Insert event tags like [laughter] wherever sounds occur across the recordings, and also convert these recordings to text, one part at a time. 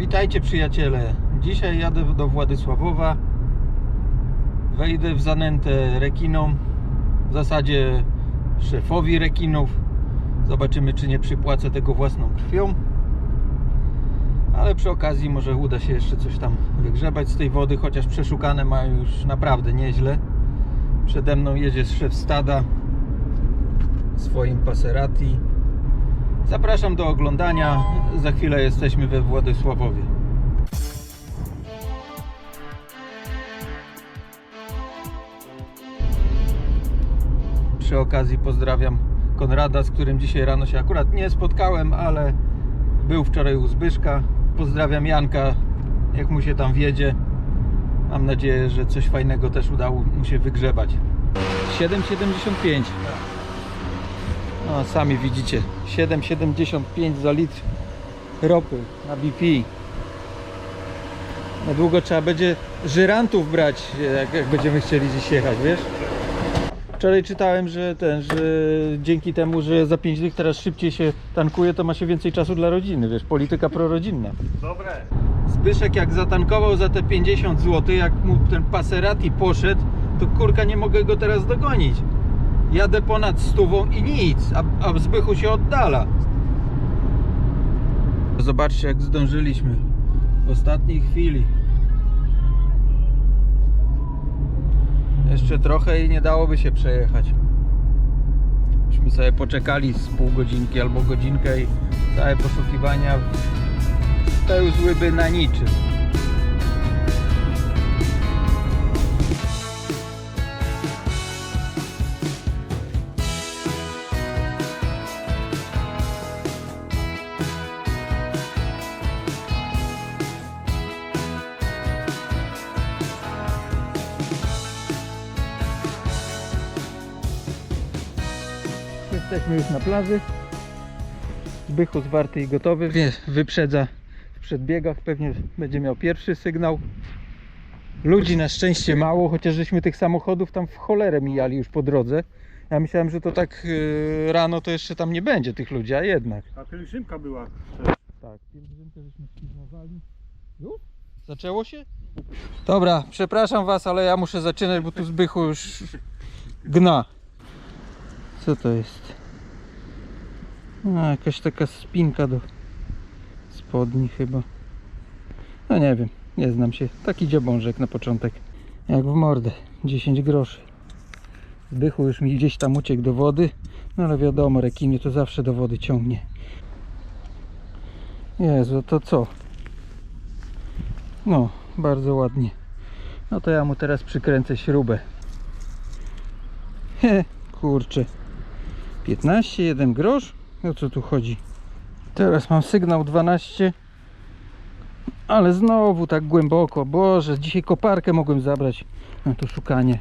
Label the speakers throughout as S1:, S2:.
S1: Witajcie przyjaciele. Dzisiaj jadę do Władysławowa. Wejdę w zanętę rekinom. W zasadzie szefowi rekinów. Zobaczymy, czy nie przypłacę tego własną krwią. Ale przy okazji może uda się jeszcze coś tam wygrzebać z tej wody, chociaż przeszukane mają już naprawdę nieźle. Przede mną jedzie szef stada swoim Passerati. Zapraszam do oglądania. Za chwilę jesteśmy we Władysławowie. Przy okazji pozdrawiam Konrada, z którym dzisiaj rano się akurat nie spotkałem, ale był wczoraj u Zbyszka. Pozdrawiam Janka, jak mu się tam wiedzie. Mam nadzieję, że coś fajnego też udało mu się wygrzebać. 7,75 no, sami widzicie 7,75 za litr ropy na BP Niedługo trzeba będzie żyrantów brać jak, jak będziemy chcieli dziś jechać, wiesz? Wczoraj czytałem, że ten, że dzięki temu, że za 5 dych teraz szybciej się tankuje, to ma się więcej czasu dla rodziny, wiesz, polityka prorodzinna.
S2: Dobre.
S1: Zbyszek jak zatankował za te 50 zł, jak mu ten Passerati poszedł, to kurka nie mogę go teraz dogonić. Jadę ponad stówą i nic, a, a Zbychu się oddala. Zobaczcie jak zdążyliśmy w ostatniej chwili. Jeszcze trochę i nie dałoby się przejechać. Myśmy sobie poczekali z pół godzinki albo godzinkę i całe poszukiwania pełzłyby na niczym. Jesteśmy już na plaży. Zbychu zwarty i gotowy. Wie, wyprzedza w przedbiegach. Pewnie będzie miał pierwszy sygnał. Ludzi na szczęście mało, chociaż żeśmy tych samochodów tam w cholerę mijali już po drodze. Ja myślałem, że to tak yy, rano to jeszcze tam nie będzie tych ludzi, a jednak.
S2: A pielgrzymka była.
S1: Tak, pielgrzymkę żeśmy sfilmowali. Już? Zaczęło się? Dobra, przepraszam was, ale ja muszę zaczynać, bo tu Zbychu już gna. Co to jest? A, jakaś taka spinka do spodni chyba. No nie wiem, nie znam się. Taki dziobążek na początek. Jak w mordę. 10 groszy. Zbychu już mi gdzieś tam uciekł do wody. No ale wiadomo, rekiny to zawsze do wody ciągnie. Jezu, to co? No, bardzo ładnie. No to ja mu teraz przykręcę śrubę. He, kurczę. 15, 1 grosz? O co tu chodzi? Teraz mam sygnał 12. Ale znowu tak głęboko. Boże, dzisiaj koparkę mogłem zabrać na to szukanie.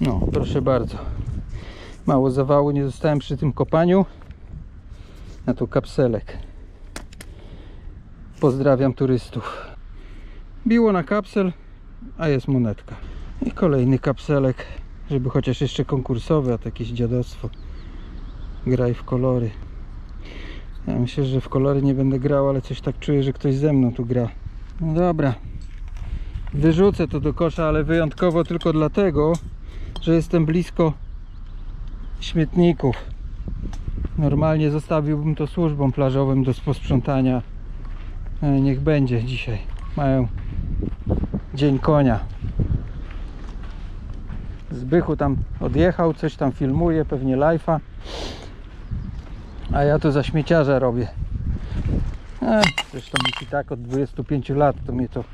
S1: No, proszę bardzo. Mało zawału nie zostałem przy tym kopaniu. Na to kapselek. Pozdrawiam turystów. Biło na kapsel, a jest monetka. I kolejny kapselek, żeby chociaż jeszcze konkursowy, a to jakieś dziadostwo. Graj w kolory. Ja myślę, że w kolory nie będę grał, ale coś tak czuję, że ktoś ze mną tu gra. No dobra. Wyrzucę to do kosza, ale wyjątkowo tylko dlatego, że jestem blisko śmietników. Normalnie zostawiłbym to służbom plażowym do posprzątania. E, Niech będzie dzisiaj. Mają dzień konia. Zbychu tam odjechał, coś tam filmuje, pewnie live'a. A ja to za śmieciarza robię. E, zresztą i tak od 25 lat to mnie to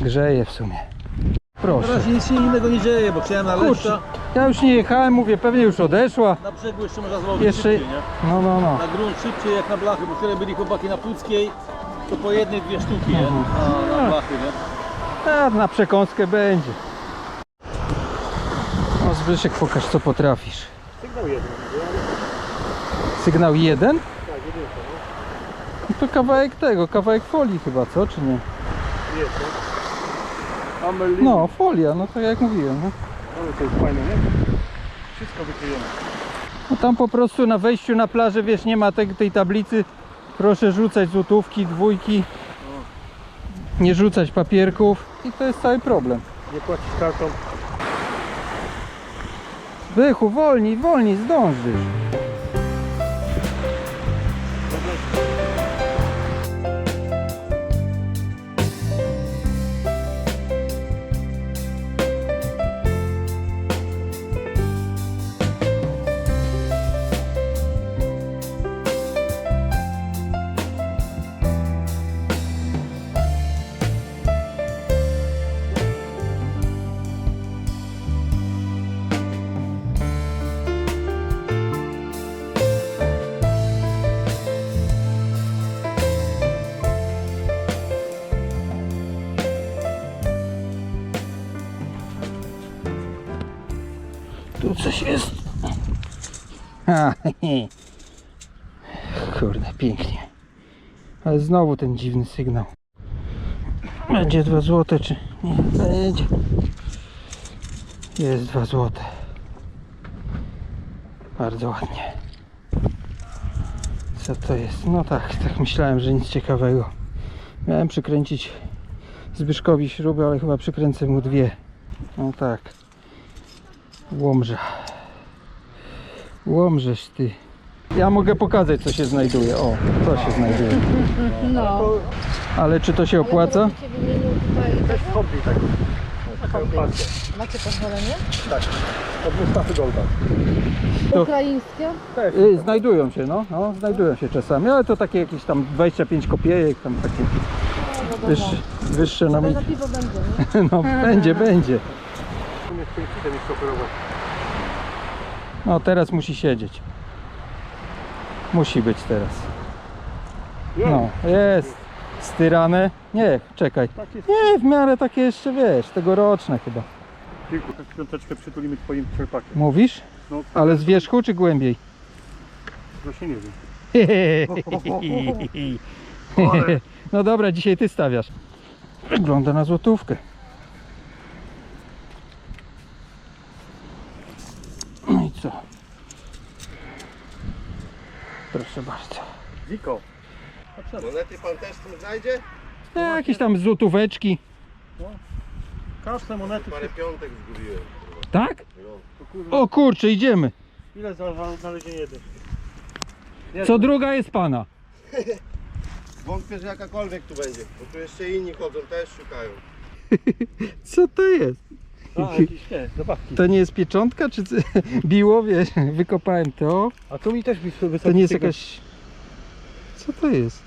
S1: grzeje w sumie. Proszę.
S3: Teraz nic się innego nie dzieje, bo chciałem na
S1: Kurczę, ja już nie jechałem, mówię, pewnie już odeszła.
S3: Na brzegu jeszcze można złożyć
S1: Jeszcze,
S3: szybciej, nie?
S1: no, no, no.
S3: Na grunt szybciej jak na blachy, bo wczoraj byli chłopaki na Puckiej, to po jednej dwie sztuki, nie?
S1: Mhm.
S3: A,
S1: A.
S3: na blachy, nie?
S1: A, na przekąskę będzie. No Zbyszek, pokaż co potrafisz.
S2: Sygnał jeden.
S1: Sygnał jeden?
S2: Tak, jedynka,
S1: No to kawałek tego, kawałek folii chyba, co, czy nie?
S2: Jest? Amelie.
S1: No, folia, no to jak mówiłem. No.
S2: Ale to jest fajne, nie? Wszystko wyklejone.
S1: No tam po prostu na wejściu na plażę, wiesz, nie ma tej, tej tablicy, Proszę rzucać złotówki, dwójki. Nie rzucać papierków. I to jest cały problem.
S2: Nie płacisz kartą.
S1: Bychu, wolniej, wolniej, zdążysz. Tu coś jest. [laughs] Kurde, pięknie. Ale znowu ten dziwny sygnał. Będzie 2 złote, czy nie? Będzie. Jest 2 złote. Bardzo ładnie. Co to jest? No tak, tak myślałem, że nic ciekawego. Miałem przykręcić Zbyszkowi śruby, ale chyba przykręcę mu dwie. No tak. Łomża. Łomżeż ty. Ja mogę pokazać co się znajduje. O, to się znajduje.
S4: No.
S1: Ale czy to się opłaca?
S4: Tutaj
S2: Też hobby tak.
S4: Macie pozwolenie?
S2: Tak. Od Mustafy Golda.
S1: To-
S4: Ukraińskie?
S2: Też.
S1: Y, znajdują się, no, no, znajdują się czasami, ale to takie jakieś tam 25 kopiejek, tam takie wyższe, wyższe na
S4: To za piwo będzie, nie? [laughs]
S1: No, będzie, będzie.
S2: Umie z tym jeszcze operować.
S1: No, teraz musi siedzieć. Musi być teraz. No, jest. Styrane. Nie, czekaj.
S2: Tak.
S1: Nie, w miarę takie jeszcze, wiesz, tegoroczne chyba.
S2: Kilku tak piąteczkę przytulimy twoim czerpakiem.
S1: Mówisz?
S2: No,
S1: Ale z wierzchu czy głębiej?
S2: właśnie nie wiem. [laughs]
S1: No dobra, dzisiaj ty stawiasz. Wygląda na złotówkę. No i co? Proszę bardzo.
S2: Ziko.
S5: Monety pan też tu znajdzie?
S1: Jakieś tam złotóweczki.
S2: Każde monety.
S5: Parę piątek zgubiłem.
S1: Tak?
S2: To kurwa,
S1: O kurczę, idziemy.
S2: Ile za za znalezienie jednej? Nie,
S1: Co druga jest pana. [laughs]
S5: Wątpię, że jakakolwiek tu będzie, bo tu jeszcze inni chodzą, też szukają. [laughs]
S1: Co to jest?
S2: A, jakieś nie, zabawki.
S1: To nie jest pieczątka, czy co? [laughs] biło, wiesz, wykopałem to.
S2: A tu mi też mi
S1: To nie jest jakaś... Co to jest?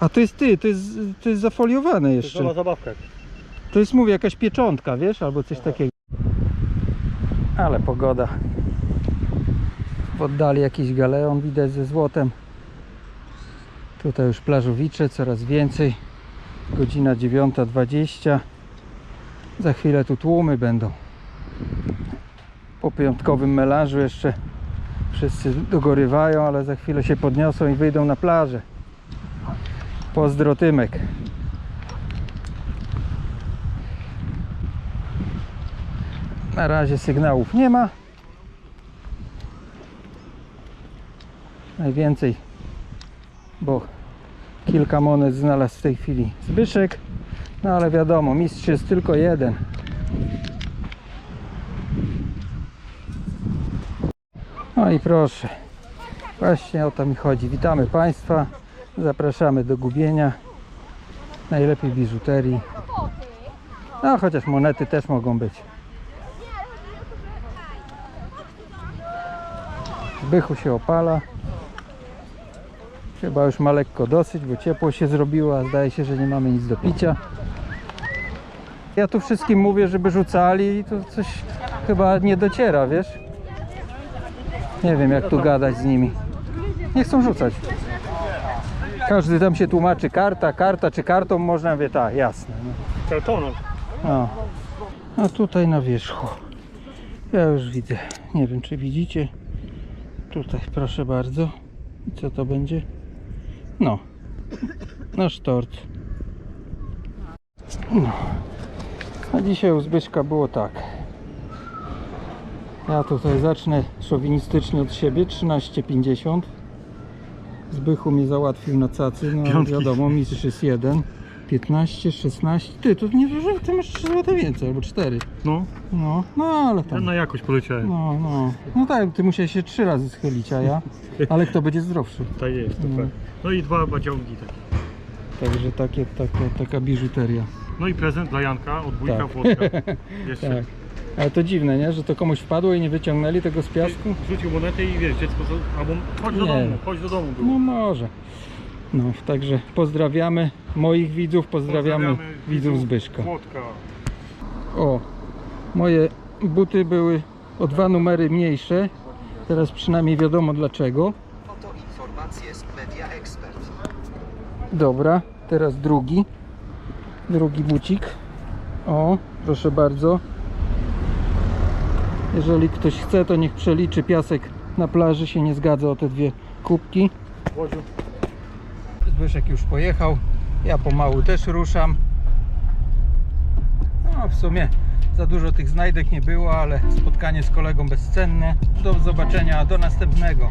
S1: A to jest ty, to jest, to jest zafoliowane
S2: To jest
S1: jeszcze.
S2: zabawka.
S1: To jest, mówię, jakaś pieczątka, wiesz, albo coś takiego. Ale pogoda. W oddali jakiś galeon widać ze złotem. Tutaj już plażowicze, coraz więcej. Godzina 9.20. Za chwilę tu tłumy będą. Po piątkowym melanżu jeszcze wszyscy dogorywają, ale za chwilę się podniosą i wyjdą na plażę. Pozdro Tymek. Na razie sygnałów nie ma. Najwięcej, bo kilka monet znalazł w tej chwili Zbyszek. No ale wiadomo, mistrz jest tylko jeden. No i proszę. Właśnie o to mi chodzi. Witamy Państwa. Zapraszamy do gubienia. Najlepiej biżuterii. No chociaż monety też mogą być. Bychu się opala. Chyba już ma lekko dosyć, bo ciepło się zrobiło, a zdaje się, że nie mamy nic do picia. Ja tu wszystkim mówię, żeby rzucali i to coś chyba nie dociera, wiesz? Nie wiem jak tu gadać z nimi. Nie chcą rzucać. Każdy tam się tłumaczy karta, karta czy kartą można, wie tak, jasne. No.
S2: Kartonem.
S1: O. A tutaj na wierzchu. Ja już widzę. Nie wiem czy widzicie. Tutaj proszę bardzo. I co to będzie? No. Nasz tort. No. A dzisiaj u Zbyszka było tak. Ja tutaj zacznę szowinistycznie od siebie. 13,50. Zbychu mi załatwił na cacy, no
S2: Piątki.
S1: wiadomo, mistrz jest jeden. 15, 16, ty, to nie dużo, ty masz 3 zł więcej, albo 4.
S2: No,
S1: No, no ale
S2: ja
S1: tam.
S2: na jakość poleciałem.
S1: No, no. No tak, ty musiałeś się trzy razy schylić, a ja. Ale kto będzie zdrowszy?
S2: Tak jest, to
S1: No.
S2: tak. No i dwa badziągi takie.
S1: Także takie, taka, taka biżuteria.
S2: No i prezent dla Janka od wujka
S1: Tak.
S2: Włodka. [laughs] Jeszcze.
S1: Tak. Ale to dziwne, nie? Że to komuś wpadło i nie wyciągnęli tego z piasku?
S2: Rzucił monetę i wiesz, dziecko, albo chodź do
S1: Nie.
S2: domu, chodź do domu było.
S1: No może. No, także pozdrawiamy moich widzów, pozdrawiamy, widzów Zbyszka.
S2: Włodka.
S1: O, moje buty były o dwa numery mniejsze. Teraz przynajmniej wiadomo dlaczego.
S6: Oto informacje z Media Expert.
S1: Dobra, teraz drugi. Drugi bucik. O, proszę bardzo. Jeżeli ktoś chce, to niech przeliczy piasek na plaży. Się nie zgadza o te dwie kubki.
S2: Łodziu.
S1: Zbyszek już pojechał. Ja pomału też ruszam. No, w sumie za dużo tych znajdek nie było, ale spotkanie z kolegą bezcenne. Do zobaczenia, do następnego.